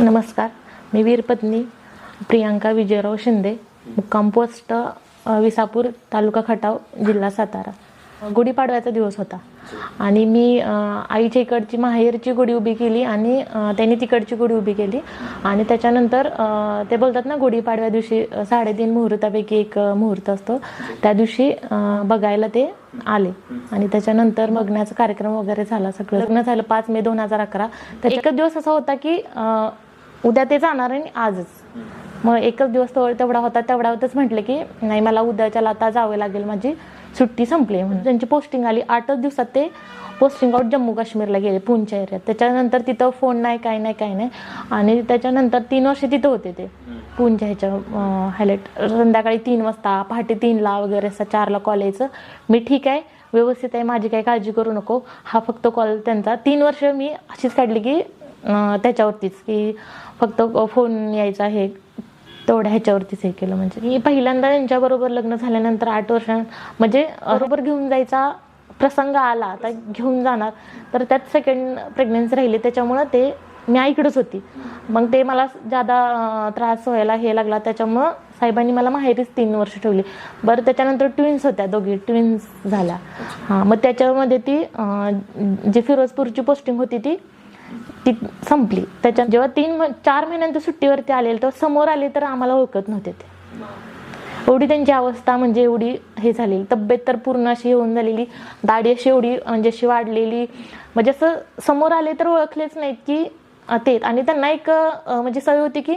नमस्कार. मी वीरपत्नी प्रियांका विजयराव शिंदे मुक्काम पोस्ट विसापूर तालुका खटाव जिल्हा सातारा. गुढीपाडव्याचा दिवस होता. आणि मी आईच्या इकडची माहेरची गुढी उभी केली आणि त्यांनी तिकडची गुढी उभी केली. आणि त्याच्यानंतर ते बोलतात ना गुढीपाडव्या दिवशी साडेतीन मुहूर्तापैकी एक मुहूर्त असतो. त्या दिवशी बघायला ते आले. आणि त्याच्यानंतर बघण्याचा कार्यक्रम वगैरे झाला. सगळं लग्न झालं पाच मे दोन हजार अकरा. तर एकच दिवस असा होता की उद्या ते जाणार आणि आजच. मग एकच दिवस तेवढा होता तेवढ्यावरच म्हटलं की नाही मला उद्याच्याला आता जावे लागेल माझी सुट्टी संपली म्हणून त्यांची पोस्टिंग आली. आठच दिवसात ते पोस्टिंग आउट जम्मू काश्मीरला गेले पुंच्या एरियात त्याच्यानंतर तिथं फोन नाही काय नाही काय नाही. आणि त्याच्यानंतर तीन वर्ष तिथं होते ते. पुंच्या ह्याच्या हायलाईट संध्याकाळी तीन वाजता पहाटे तीनला वगैरे असं चारला कॉल यायचं मी ठीक आहे व्यवस्थित आहे माझी काही काळजी करू नको. हा फक्त कॉल त्यांचा. तीन वर्ष मी अशीच काढली की त्याच्यावरतीच की फक्त फोन यायचा हे तेवढ्या ह्याच्यावरतीच हे केलं म्हणजे. मी पहिल्यांदा त्यांच्याबरोबर लग्न झाल्यानंतर आठ वर्षां म्हणजे बरोबर घेऊन जायचा प्रसंग आला आता घेऊन जाणार. तर त्यात सेकंड प्रेग्नन्सी राहिली त्याच्यामुळं ते मी आईकडेच होती. मग ते मला जादा त्रास व्हायला हे लागला त्याच्यामुळं साहेबांनी मला माहेरीच तीन वर्ष ठेवली. बरं त्याच्यानंतर ट्विन्स होत्या दोघी ट्विन्स झाल्या. हां मग त्याच्यामध्ये ती जी फिरोजपूरची पोस्टिंग होती ती ती संपली. त्याच्यात जेव्हा तीन म- चार महिन्यांच्या सुट्टीवरती आले तेव्हा समोर आले तर आम्हाला ओळखत नव्हते ते. एवढी त्यांची अवस्था म्हणजे एवढी हे झालेली. तब्येत तर पूर्ण अशी येऊन झालेली. दाढी अशी एवढी म्हणजे अशी वाढलेली. म्हणजे असं समोर आले तर ओळखलेच नाहीत की ते आणि त्यांना एक म्हणजे सवय होती की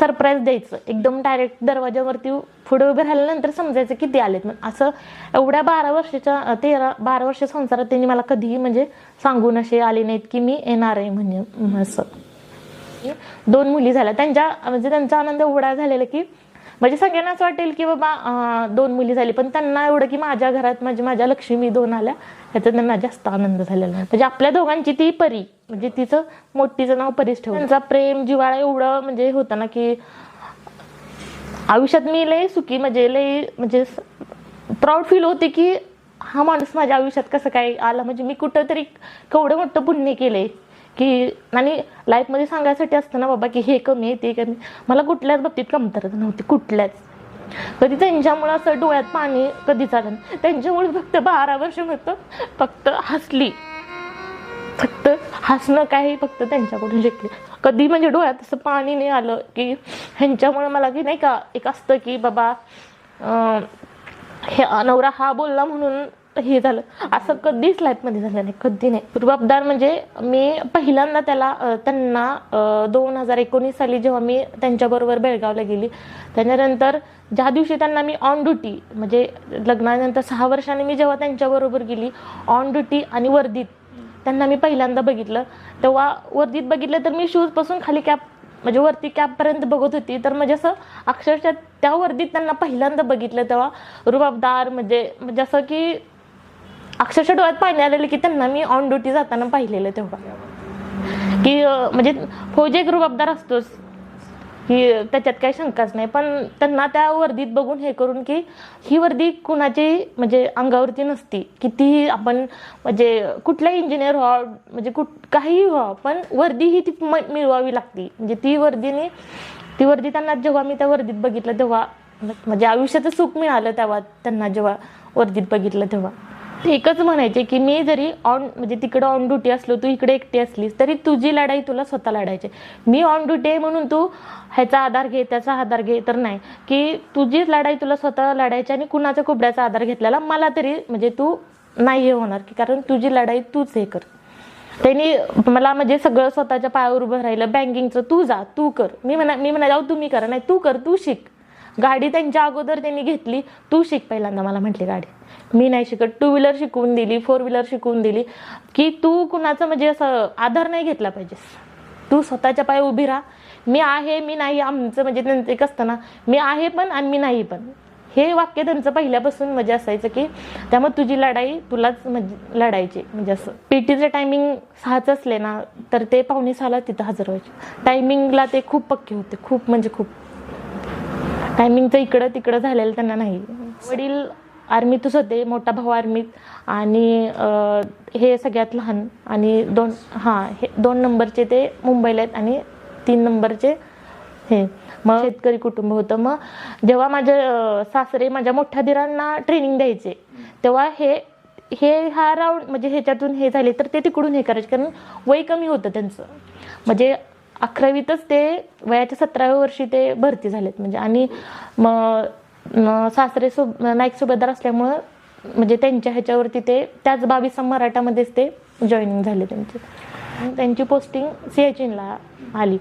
सरप्राईज द्यायचं. एकदम डायरेक्ट दरवाजावरती पुढे उभे राहिल्यानंतर समजायचं की ते आलेत असं एवढ्या बारा वर्षाच्या तेरा बारा वर्ष संसारात त्यांनी मला कधीही म्हणजे सांगून असे आले नाहीत की मी येणार आहे म्हणजे असं. दोन मुली झाल्या. त्यांच्या म्हणजे त्यांचा आनंद एवढा झालेला की म्हणजे सगळ्यांना असं वाटेल की बाबा दोन मुली झाली. पण त्यांना एवढं की माझ्या घरात म्हणजे माझ्या लक्ष्मी दोन आल्या. ह्याचा त्यांना जास्त आनंद झालेला म्हणजे आपल्या दोघांची ती परी म्हणजे तिचं मोठीचं नाव परीच ठेवलं. त्यांचा प्रेम जिवाळा एवढं म्हणजे होत ना की आयुष्यात मी लय सुखी म्हणजे लय म्हणजे प्राऊड फील होते की हा माणूस माझ्या आयुष्यात कसं काय आला. म्हणजे मी कुठंतरी केवढं मोठं पुण्य केलंय की आणि लाईफमध्ये सांगायसाठी असतं ना बाबा की हे कमी आहे ते कमी मला कुठल्याच बाबतीत कमतरता नव्हती कुठल्याच. कधी त्यांच्यामुळे असं डोळ्यात पाणी कधीच आलं नाही त्यांच्यामुळे फक्त बारा वर्ष होतं. फक्त हसली. फक्त हसणं काही फक्त त्यांच्याकडून शिकले. कधी म्हणजे डोळ्यात असं पाणी नाही आलं की ह्यांच्यामुळे मला की नाही का एक असतं की बाबा हे नवरा हा बोलला म्हणून हे झालं. असं कधीच लाईफमध्ये झालं नाही. कधी नाही. रुबाबदार म्हणजे मी पहिल्यांदा त्याला त्यांना दोन हजार एकोणीस साली जेव्हा मी त्यांच्याबरोबर बेळगावला गेली त्याच्यानंतर ज्या दिवशी त्यांना मी ऑन ड्युटी म्हणजे लग्नानंतर सहा वर्षांनी मी जेव्हा त्यांच्याबरोबर गेली ऑन ड्युटी आणि वर्दीत त्यांना मी पहिल्यांदा बघितलं. तेव्हा वर्दीत बघितलं तर मी शूजपासून खाली कॅप म्हणजे वरती कॅपपर्यंत बघत होती. तर म्हणजे असं अक्षरशः त्या वर्दीत त्यांना पहिल्यांदा बघितलं तेव्हा. रुबाबदार म्हणजे म्हणजे असं की अक्षरशः डोळ्यात पाणी आलेलं की त्यांना मी ऑन ड्युटी जाताना पाहिलेलं तेव्हा. की म्हणजे फौजी एक रुबाबदार असतोच. ही त्याच्यात काही शंकाच नाही. पण त्यांना त्या वर्दीत बघून हे करून की ही वर्दी कुणाची म्हणजे अंगावरती नसती. कितीही आपण म्हणजे कुठल्याही इंजिनियर व्हा म्हणजे कुठ काहीही व्हा पण वर्दी ही ती म- मिळवावी लागती. म्हणजे ती वर्दीने ती वर्दी त्यांना जेव्हा मी त्या वर्दीत बघितलं तेव्हा म्हणजे आयुष्याचं सुख मिळालं तेव्हा त्यांना जेव्हा वर्दीत बघितलं तेव्हा. एकच म्हणायचे की मी जरी ऑन म्हणजे तिकडं ऑन ड्युटी असलो तू इकडे एकटी असलीस तरी तुझी लढाई तुला स्वतः लढायची. मी ऑन ड्युटी आहे म्हणून तू ह्याचा आधार घे त्याचा आधार घे तर नाही. की तुझीच लढाई तुला स्वतः लढायची आणि कुणाच्या कुबड्याचा आधार घेतलेला मला तरी म्हणजे तू नाही हे होणार की कारण तुझी लढाई तूच हे कर. त्यांनी मला म्हणजे सगळं स्वतःच्या पायावर उभं राहिलं बँकिंगचं तू जा तू कर. मी म्हणा मी म्हणा जाऊ तुम्ही करा नाही तू कर तू शिक. गाडी त्यांच्या अगोदर त्यांनी घेतली. तू शिक पहिल्यांदा मला म्हटली गाडी. मी नाही शिकत. टू व्हीलर शिकवून दिली फोर व्हीलर शिकवून दिली. की तू कुणाचं म्हणजे असं आधार नाही घेतला पाहिजेस. तू स्वतःच्या पाय उभी राहा. मी आहे मी नाही आमचं म्हणजे त्यांचं एक असतं ना. मी आहे पण आणि मी नाही पण. हे वाक्य त्यांचं पहिल्यापासून म्हणजे असायचं की त्यामुळे तुझी लढाई तुलाच म्हणजे लढायची. म्हणजे असं. पी टीचं टायमिंग सहाच असले ना तर ते पावणे सहाला तिथं हजर व्हायचे. टायमिंगला ते खूप पक्के होते. खूप म्हणजे खूप. टायमिंगचं इकडं तिकडं झालेलं त्यांना नाही. वडील आर्मीतच होते मोठा भाऊ आर्मीत आणि हे सगळ्यात लहान आणि दोन हां हे दोन नंबरचे ते मुंबईला आहेत आणि तीन नंबरचे हे. मग शेतकरी कुटुंब होतं. मग जेव्हा माझे सासरे माझ्या मोठ्या दिरांना ट्रेनिंग द्यायचे तेव्हा हे हे हा राऊंड म्हणजे ह्याच्यातून हे झाले तर ते तिकडून हे करायचे. कारण वय कमी होतं त्यांचं. म्हणजे अकरावीतच ते वयाच्या सतराव्या वर्षी ते भरती झालेत. म्हणजे आणि मग सासरे सु नाईक सुभेदार असल्यामुळं म्हणजे त्यांच्या ह्याच्यावरती ते त्याच बावीस मराठामध्येच ते जॉईनिंग झाले त्यांचे. त्यांची पोस्टिंग सियाचीनला आली.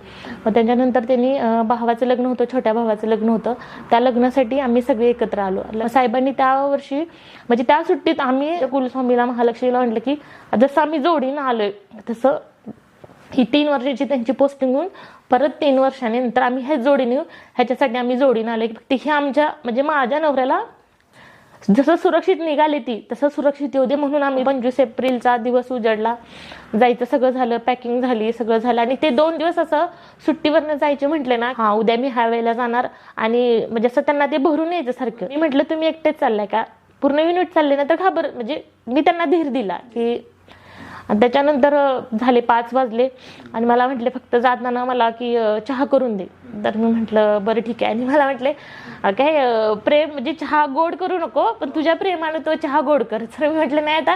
मग त्याच्यानंतर त्यांनी भावाचं लग्न होतं छोट्या भावाचं लग्न होतं. त्या लग्नासाठी आम्ही सगळे एकत्र आलो. साहेबांनी त्या वर्षी म्हणजे त्या सुट्टीत आम्ही कुलस्वामीला महालक्ष्मीला म्हटलं की जसं आम्ही जोडीनं आलोय तसं ही तीन वर्षाची त्यांची पोस्टिंग होऊन परत तीन वर्षाने नंतर आम्ही ह्या जोडीने ह्याच्यासाठी आम्ही जोडीने आले की ही आमच्या म्हणजे माझ्या नवऱ्याला जसं सुरक्षित निघाली ती तसं सुरक्षित येऊ दे म्हणून आम्ही पंचवीस एप्रिलचा दिवस उजडला. जायचं सगळं झालं पॅकिंग झाली सगळं झालं. आणि ते दोन दिवस असं सुट्टीवरनं जायचे म्हटले ना हा उद्या मी हायवेला जाणार. आणि म्हणजे असं त्यांना ते भरून यायचं सारखं. मी म्हटलं तुम्ही एकटेच चाललाय का? पूर्ण युनिट चालले ना तर घाबर म्हणजे मी त्यांना धीर दिला की आणि त्याच्यानंतर झाले पाच वाजले आणि मला म्हटले फक्त जाताना मला की चहा करून दे. तर मी म्हटलं बरं ठीक आहे. आणि मला म्हटले काय प्रेम म्हणजे चहा गोड करू नको पण तुझ्या प्रेमानं तो चहा गोड कर. तर मी म्हटलं नाही आता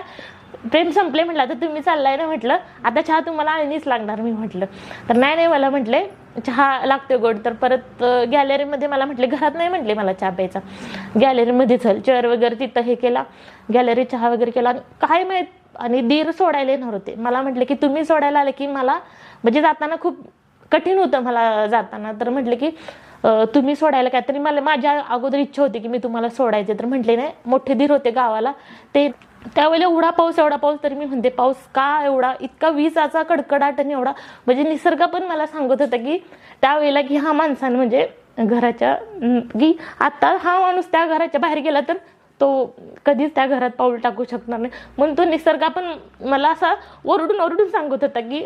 प्रेम संपले म्हटलं आता तुम्ही चाललाय ना? म्हटलं आता चहा तुम्हाला आणणीच लागणार. मी म्हटलं तर नाही नाही. मला म्हटले चहा लागते गोड. तर परत गॅलरीमध्ये मला म्हटले घरात नाही? म्हटले मला चहा प्यायचा. गॅलरीमध्ये चल चेअर वगैरे तिथं हे केला गॅलरी चहा वगैरे केला. आणि काय माहीत आणि दीर सोडायला येणार होते. मला म्हटले की तुम्ही सोडायला आले की मला म्हणजे जाताना खूप कठीण होतं मला जाताना. तर म्हटले की तुम्ही सोडायला काय? तरी मला माझ्या अगोदर इच्छा होती की मी तुम्हाला सोडायचे. तर म्हटले नाही मोठे दीर होते गावाला. ते त्यावेळेला एवढा पाऊस एवढा पाऊस तरी मी म्हणते पाऊस का एवढा? इतका विजाचा कडकडाट आणि एवढा. म्हणजे निसर्ग पण मला सांगत होता की त्यावेळेला की हा माणसानं म्हणजे घराच्या की आता हा माणूस त्या घराच्या बाहेर गेला तर तो कधीच त्या घरात पाऊल टाकू शकणार नाही. म्हणून तो निसर्ग पण मला असा ओरडून ओरडून सांगत होता की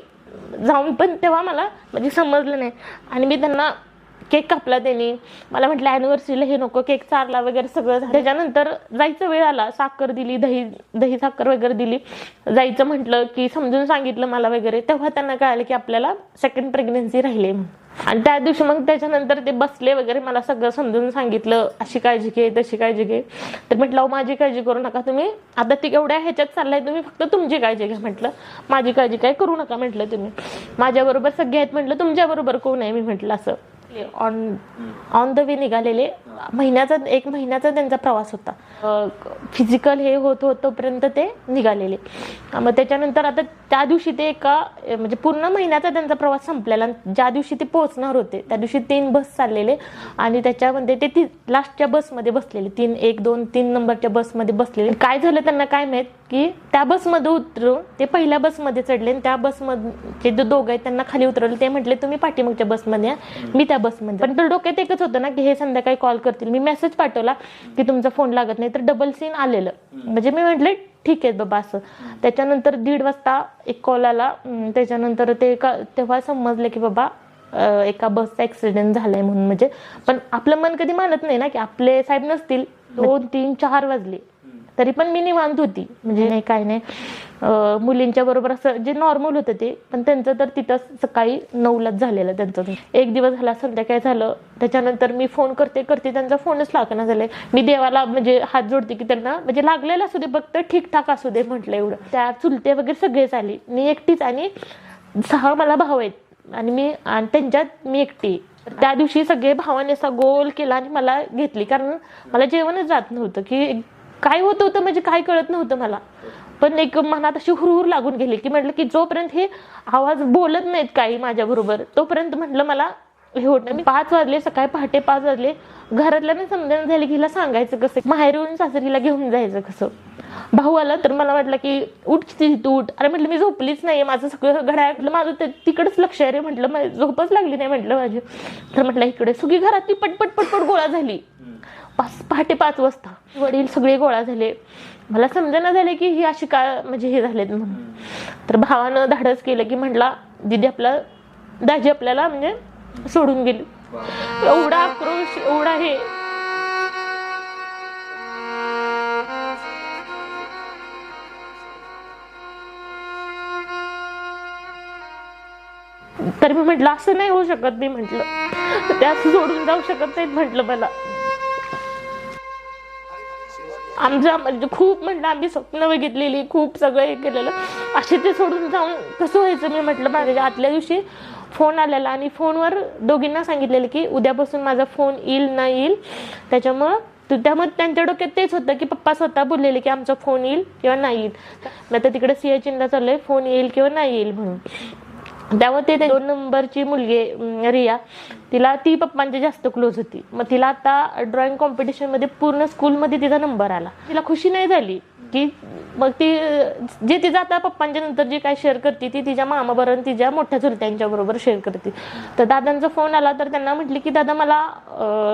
जाऊन पण तेव्हा मला म्हणजे समजलं नाही. आणि मी त्यांना केक कापला त्यांनी. मला म्हटलं अॅनिव्हर्सरीला हे नको केक चारला वगैरे सगळं झालं. त्याच्यानंतर जायचं वेळ आला साखर दिली दही दही साखर वगैरे दिली. जायचं म्हटलं की समजून सांगितलं मला वगैरे. तेव्हा त्यांना कळालं की आपल्याला सेकंड प्रेग्नेन्सी राहिली आहे म्हणून. आणि त्या दिवशी मग त्याच्यानंतर ते बसले वगैरे मला सगळं समजून सांगितलं अशी काळजी घे तशी काळजी घे. तर म्हटलं "अहो, माझी काळजी करू नका तुम्ही. आता ती एवढ्या ह्याच्यात चाललाय तुम्ही फक्त तुमची काळजी घ्या म्हटलं. माझी काळजी काय? करू नका म्हटलं तुम्ही. माझ्याबरोबर सगळे आहेत म्हटलं. तुमच्याबरोबर कोण आहे? मी म्हटलं असं. ऑन ऑन द वे निघालेले. महिन्याचा एक महिन्याचा त्यांचा प्रवास होता. फिजिकल हे होत होतोपर्यंत ते निघालेले. मग त्याच्यानंतर आता त्या दिवशी ते एका म्हणजे पूर्ण महिन्याचा त्यांचा प्रवास संपलेला. आणि ज्या दिवशी ते पोहोचणार होते त्या दिवशी तीन बस चाललेले. आणि त्याच्यामध्ये ते ती लास्टच्या बसमध्ये बसलेले. तीन एक दोन तीन नंबरच्या बसमध्ये बसलेले. काय झालं त्यांना काय माहीत? की त्या बसमध्ये उतरून ते पहिल्या बसमध्ये चढले. आणि त्या बसमध्ये जे दोघं आहेत त्यांना खाली उतरवले. ते म्हटले तुम्ही पाठीमागच्या बसमध्ये या. मी त्या बसमध्ये पण तर डोक्यात एकच होतं ना की हे संध्याकाळी कॉल करतील. मी मेसेज पाठवला की तुमचा फोन लागत नाही तर डबल सीन आलेलं. म्हणजे मी म्हटले ठीक आहे बाबा असं. त्याच्यानंतर दीड वाजता एक कॉल आला. त्याच्यानंतर ते का तेव्हा समजलं की बाबा एका बसचा ऍक्सिडेंट झालाय म्हणून म्हणजे. पण आपलं मन कधी मानत नाही ना की आपले साहेब नसतील. दोन तीन चार वाजले. तरी पण मी निवांत होती. म्हणजे नाही काय नाही. मुलींच्या बरोबर असं जे नॉर्मल होतं ते पण त्यांचं तर तिथं सकाळी नऊलाच झालेलं त्यांचं. एक दिवस झाला संध्याकाळी झालं. त्याच्यानंतर मी फोन करते करते त्यांचा फोनच लागणार झालाय. मी देवाला म्हणजे हात जोडते की त्यांना म्हणजे लागलेला असू दे फक्त ठीकठाक असू दे म्हटलं एवढं. त्या चुलते वगैरे सगळेच आले. मी एकटीच आणि सहा मला भाव आहेत. आणि मी आणि त्यांच्यात मी एकटी. त्या दिवशी सगळे भावाने असा गोल केला आणि मला घेतली. कारण मला जेवणच जात नव्हतं. की काय होत होतं म्हणजे काय कळत नव्हतं मला. पण एक मनात अशी हुरहुर लागून गेली की म्हटलं की जोपर्यंत हे आवाज बोलत नाहीत काही माझ्या बरोबर तोपर्यंत म्हटलं मला हे होत नाही. मी पाच वाजले सकाळी पहाटे पाच वाजले. घरातल्याने समजून झाले की हिला सांगायचं कसं माहेरून सासरीला घेऊन जायचं कसं? भाऊ आला तर मला वाटलं की उठ किती तू उठ. अरे म्हटलं मी झोपलीच नाही माझं सगळं घड्याळ माझं ते लक्ष आहे रे म्हटलं. झोपच लागली नाही म्हटलं माझी. तर म्हटलं इकडे. सुगी घरात ती पटपट पटपट गोळा झाली. पाच पहाटे पाच वाजता. वडील सगळे गोळा झाले. मला समजना झाले की ही अशी का म्हणजे हे झालेत म्हणून. तर भावानं धाडस केलं की म्हटला दिदी आपला दाजी आपल्याला म्हणजे सोडून गेली. एवढा आक्रोश एवढा हे. तर मी म्हटलं असं नाही होऊ शकत मी म्हटलं. ते असं सोडून जाऊ शकत नाहीत म्हटलं मला. आमच्या म्हणजे खूप म्हटलं आम्ही स्वप्न बघितलेली खूप सगळं हे केलेलं. असे ते सोडून जाऊन कसं व्हायचं मी म्हटलं माझ्या आतल्या दिवशी फोन आलेला आणि फोनवर दोघींना सांगितलेलं की उद्यापासून माझा फोन येईल ना येईल. त्याच्यामुळं त्यामुळे त्यांच्या डोक्यात तेच होतं की पप्पा स्वतः बोललेले की आमचा फोन येईल किंवा नाही येईल. मी आता तिकडे सियाचिनला चाललंय फोन येईल किंवा नाही येईल म्हणून. त्यावर ते ते दोन नंबरची मुलगी रिया. तिला ती पप्पांची जास्त क्लोज होती. मग तिला आता ड्रॉइंग कॉम्पिटिशनमध्ये पूर्ण स्कूलमध्ये तिचा नंबर आला. तिला खुशी नाही झाली की मग ती जे तिचं आता पप्पांच्या नंतर जी काय शेअर करते ती तिच्या मामाबरोबर आणि तिच्या मोठ्या चुलत्यांच्या बरोबर शेअर करते. तर दादांचा फोन आला तर त्यांना म्हटली की दादा मला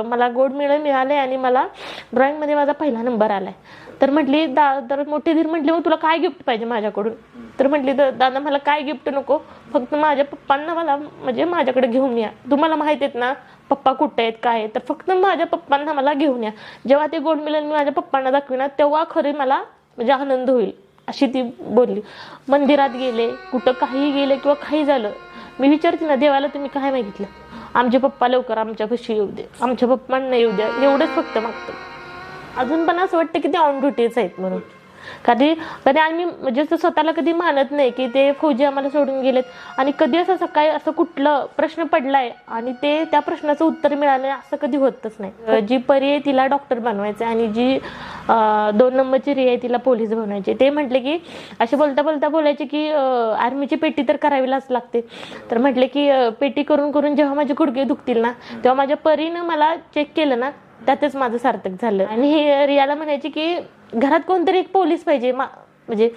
मला गोड मिळ मिळाले आणि मला ड्रॉइंगमध्ये माझा पहिला नंबर आलाय. तर म्हटली दा तर मोठी धीर म्हटली मग तुला काय गिफ्ट पाहिजे माझ्याकडून? तर म्हटली तर दादा मला काय गिफ्ट नको फक्त माझ्या पप्पांना मला म्हणजे माझ्याकडे घेऊन या. तुम्हाला माहीत आहेत ना पप्पा कुठे आहेत काय तर फक्त माझ्या पप्पांना मला घेऊन या. जेव्हा ते गोल्ड मिलन मी माझ्या पप्पांना दाखविणार तेव्हा खरे मला म्हणजे आनंद होईल अशी ती बोलली. मंदिरात गेले कुठं काही गेले किंवा काही झालं मी विचारते ना देवाला तुम्ही काय मागितलं? आमचे पप्पा लवकर आमच्या पशी येऊ दे आमच्या पप्पांना येऊ द्या एवढंच फक्त मागतं. अजून पण असं वाटतं की ते ऑन ड्युटीच आहेत म्हणून. कधी कधी म्हणजे आम्ही म्हणजे असं स्वतःला कधी मानत नाही की ते फौजी आम्हाला सोडून गेलेत. आणि कधी असं सकाळी असं कुठलं प्रश्न पडलाय आणि ते त्या प्रश्नाचं उत्तर मिळालं असं कधी होतच नाही. जी परी आहे तिला डॉक्टर बनवायचं आणि जी दोन नंबरची रे आहे तिला पोलीस बनवायचे ते म्हटले की असे बोलता बोलता बोलायचे की आर्मीची पेटी तर करावीलाच लागते. तर म्हटले की पेटी करून करून जेव्हा माझे गुडघे दुखतील ना तेव्हा माझ्या परीनं मला चेक केलं ना त्यातच माझं सार्थक झालं. आणि हे रियाला म्हणायची की घरात कोणतरी एक पोलीस पाहिजे मा म्हणजे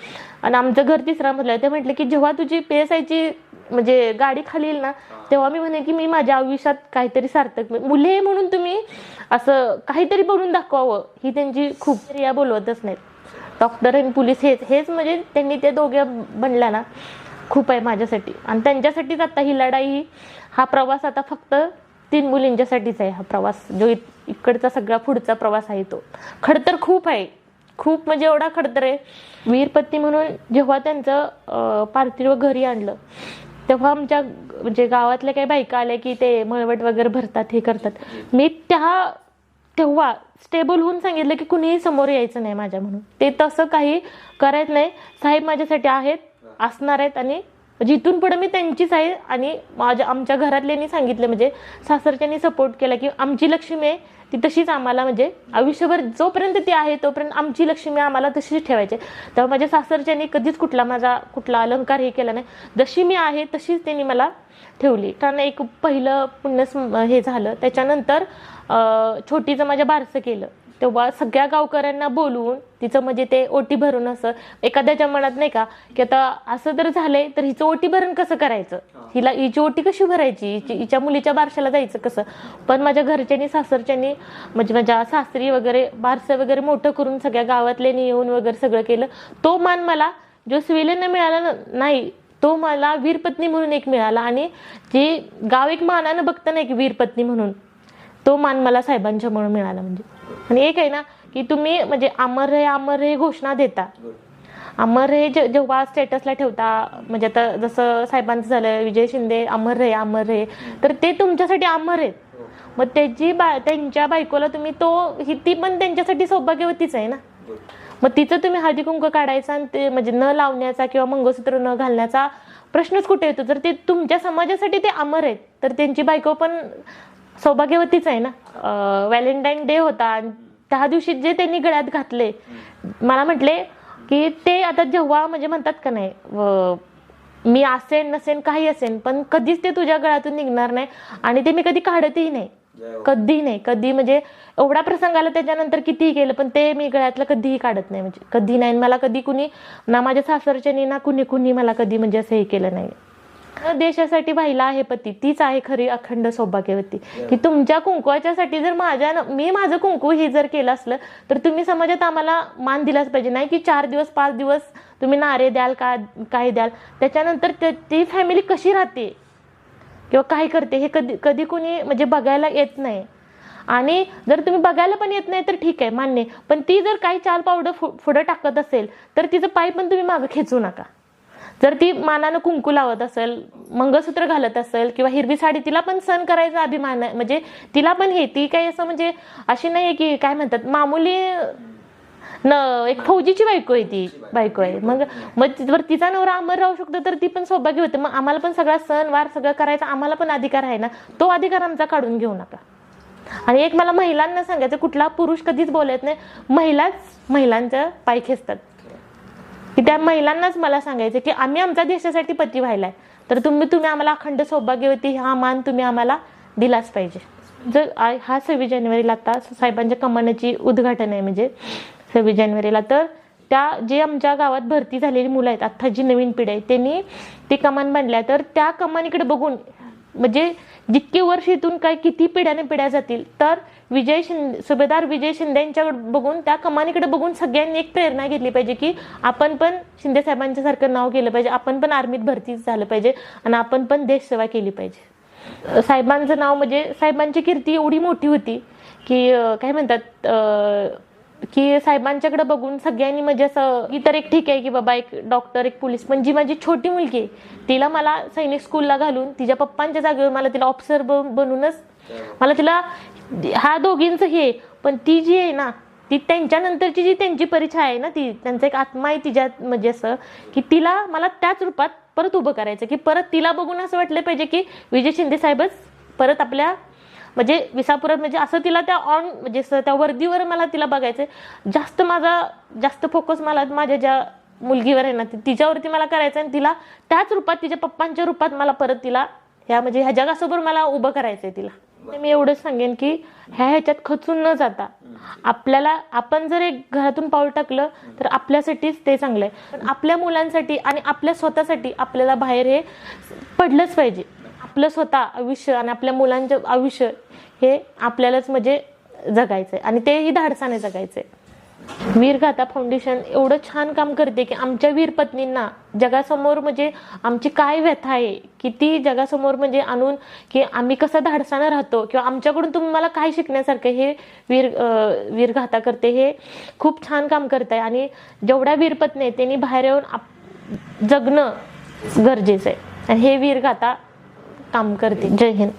आणि आमचं घर तिसरा म्हटलं ते म्हटलं की जेव्हा तुझी पी एस आयची म्हणजे गाडी खाली येईल ना तेव्हा मी म्हणे की मी माझ्या आयुष्यात काहीतरी सार्थक मुले म्हणून तुम्ही असं काहीतरी बनून दाखवावं. ही त्यांची खूप रिया बोलवतच नाहीत. डॉक्टर आणि पोलीस हेच हेच म्हणजे त्यांनी ते दोघे बनल्या ना खूप आहे माझ्यासाठी. आणि त्यांच्यासाठीच आता ही लढाई हा प्रवास आता फक्त तीन मुलींच्यासाठीच आहे हा प्रवास जो इकडचा सगळा पुढचा प्रवास आहे तो. खडतर खूप आहे. खूप म्हणजे एवढा खडतर आहे. वीरपत्नी म्हणून जेव्हा त्यांचं पार्थिव घरी आणलं तेव्हा आमच्या म्हणजे गावातल्या काही बायका आल्या की ते मळवट वगैरे भरतात हे करतात. मी त्या तेव्हा स्टेबल होऊन सांगितलं की कुणीही समोर यायचं नाही माझ्या म्हणून. ते तसं काही करायचं नाही. साहेब माझ्यासाठी आहेत असणार आहेत आणि जिथून पुढे मी त्यांचीच आहे आणि माझ्या आमच्या घरातल्यांनी सांगितलं म्हणजे सासरच्यांनी सपोर्ट केला की आमची लक्ष्मी आहे ती तशीच आम्हाला म्हणजे आयुष्यभर जोपर्यंत ती आहे तोपर्यंत आमची लक्ष्मी आम्हाला तशीच ठेवायची आहे. तेव्हा माझ्या सासरच्यांनी कधीच कुठला माझा कुठला अलंकार हे केला नाही. जशी मी आहे तशीच त्यांनी मला ठेवली. कारण एक पहिलं पुण्य स्म- हे झालं. त्याच्यानंतर छोटीचं माझ्या बारसं केलं. तेव्हा सगळ्या गावकऱ्यांना बोलवून तिचं म्हणजे ते ओटी भरून असं एखाद्याच्या मनात नाही का की आता असं जर झालंय तर हिचं ओटी भरण कसं करायचं? हिला हिची ओटी कशी भरायची? हिची हिच्या मुलीच्या बारशाला जायचं कसं? पण माझ्या घरच्यांनी सासरच्यांनी म्हणजे माझ्या सासरी वगैरे बारसं वगैरे मोठं करून सगळ्या गावातल्यांनी येऊन वगैरे सगळं केलं. तो मान मला जो सिव्हिलियनला मिळाला न- नाही तो मला वीरपत्नी म्हणून एक मिळाला आणि जी गाव एक मानानं बघतं नाही की वीरपत्नी म्हणून तो मान मला साहेबांच्या म्हणून मिळाला म्हणजे. आणि एक आहे ना की तुम्ही म्हणजे अमर रे अमर रे घोषणा देता. अमर रे जे- जेव्हा स्टेटसला ठेवता म्हणजे आता जसं साहेबांचं झालं विजय शिंदे अमर रे अमर रे तर ते तुमच्यासाठी अमर आहेत. मग त्याची बा त्यांच्या बायकोला तुम्ही तो ही ती पण त्यांच्यासाठी सौभाग्यवतीच आहे ना. मग तिचं तुम्ही हळदी कुंक काढायचा आणि ते म्हणजे न लावण्याचा किंवा मंगळसूत्र न घालण्याचा प्रश्नच कुठे येतो? जर ते तुमच्या समाजासाठी ते अमर आहेत तर त्यांची बायको पण सौभाग्यवतीच आहे ना. व्हॅलेंटाईन डे होता आणि त्या दिवशी जे त्यांनी गळ्यात घातले मला म्हटले की ते आता जेव्हा म्हणजे म्हणतात का नाही मी असेन नसेन काही असेन पण कधीच ते तुझ्या गळ्यातून निघणार नाही आणि ते मी कधी काढतही नाही. कधी नाही. कधी म्हणजे एवढा प्रसंग आला त्याच्यानंतर कितीही केलं पण ते मी गळ्यातलं कधीही काढत नाही. म्हणजे कधी नाही मला कधी कुणी ना माझ्या सासरच्यानी ना कुणी कुणी मला कधी म्हणजे असं हे केलं नाही. देशासाठी व्हायला आहे पती तीच आहे खरी अखंड सौभाग्यवती. की तुमच्या कुंकवाच्यासाठी जर माझ्या मी माझं कुंकू हे जर केलं असलं तर तुम्ही समाजात आम्हाला मान दिलाच पाहिजे. नाही की चार दिवस पाच दिवस तुम्ही नारे द्याल का काय द्याल. त्याच्यानंतर ती फॅमिली कशी राहते? किंवा काय करते? हे कधी कधी कुणी म्हणजे बघायला येत नाही. आणि जर तुम्ही बघायला पण येत नाही तर ठीक आहे मान्य पण ती जर काही चाल पावडं फु- पुढं टाकत असेल तर तिचं पाय पण तुम्ही मागं खेचू नका. जर ती मानानं कुंकू लावत असेल मंगळसूत्र घालत असेल किंवा हिरवी साडी तिला पण सण करायचा अभिमान आहे. म्हणजे तिला पण हे ती काही असं म्हणजे अशी नाही आहे की काय म्हणतात मामुली न एक फौजीची बायको आहे ती. बायको आहे. मग मग जर तिचा नवरा अमर राहू शकतो तर ती पण सौभाग्य होते. मग आम्हाला पण सगळा सण वार सगळं करायचा आम्हाला पण अधिकार आहे ना. तो अधिकार आमचा काढून घेऊ नका. आणि एक मला महिलांना सांगायचं कुठला पुरुष कधीच बोलत नाही. महिलाच महिलांच्या पाय खेचतात. की त्या महिलांनाच मला सांगायचं की आम्ही आमच्या देशासाठी पती व्हायलाय. तर तुम्ही तुम्ही आम्हाला अखंड सौभाग्यवती हा मान तुम्ही आम्हाला दिलाच पाहिजे. जर हा सव्वीस जानेवारीला आता साहेबांच्या कमानाची उद्घाटन आहे म्हणजे सव्वीस जानेवारीला. तर त्या जे आमच्या गावात भरती झालेली मुलं आहेत आत्ता जी नवीन पिढी आहे त्यांनी ती कमान बांधल्या. तर त्या कमानीकडे बघून म्हणजे जितके वर्ष इथून काय किती पिढ्याने पिढ्या जातील तर विजय शिंदे सुभेदार विजय शिंदे यांच्याकडे बघून त्या कमानीकडे बघून सगळ्यांनी एक प्रेरणा घेतली पाहिजे की आपण पण शिंदे साहेबांच्या सारखं नाव केलं पाहिजे आपण पण आर्मीत भरती झालं पाहिजे आणि आपण पण देशसेवा केली पाहिजे. साहेबांचं नाव म्हणजे साहेबांची कीर्ती एवढी मोठी होती की काय म्हणतात की साहेबांच्याकडे बघून सगळ्यांनी म्हणजे असं ही तर एक ठीक आहे की बाबा एक डॉक्टर एक पोलीस. पण जी माझी छोटी मुलगी आहे तिला मला सैनिक स्कूलला घालून तिच्या पप्पांच्या जागेवर मला तिला ऑफिसर बनूनच मला तिला हा दोघींचं हे पण ती जी आहे ना ती त्यांच्यानंतरची जी त्यांची परीक्षा आहे ना ती त्यांचा एक आत्मा आहे तिच्यात म्हणजे असं की तिला मला त्याच रूपात परत उभं करायचं की परत तिला बघून असं वाटलं पाहिजे की विजय शिंदे साहेबच परत आपल्या म्हणजे विसापुरात म्हणजे असं तिला त्या ऑन म्हणजे असं त्या वर्दीवर मला तिला बघायचं जास्त माझा जास्त फोकस मला माझ्या ज्या मुलगीवर आहे ना तिच्यावरती मला करायचं आणि तिला त्याच रूपात तिच्या पप्पांच्या रूपात मला परत तिला ह्या म्हणजे ह्या जगासमोर मला उभं करायचंय तिला. मी एवढंच सांगेन की ह्या ह्याच्यात खचून न जाता आपल्याला आपण जर एक घरातून पाऊल टाकलं तर आपल्यासाठीच ते चांगलं आहे पण आपल्या मुलांसाठी आणि आपल्या स्वतःसाठी आपल्याला बाहेर हे पडलंच पाहिजे. आपलं स्वतः आयुष्य आणि आपल्या मुलांचं आयुष्य हे आपल्यालाच म्हणजे जगायचंय. आणि तेही धाडसाने जगायचंय. वीरगाथा फाउंडेशन एवढं छान काम करते की आमच्या वीर पत्नींना जगासमोर म्हणजे आमची काय व्यथा आहे की ती जगासमोर म्हणजे आणून की आम्ही कसं धाडसानं राहतो किंवा आमच्याकडून तुम्हाला काय शिकण्यासारखं हे वीर वीरघाता करते हे खूप छान काम करत आहे आणि जेवढ्या वीरपत्नी आहेत त्यांनी बाहेर येऊन आप जगणं गरजेचं आहे आणि हे वीरगाथा काम करते. जय हिंद.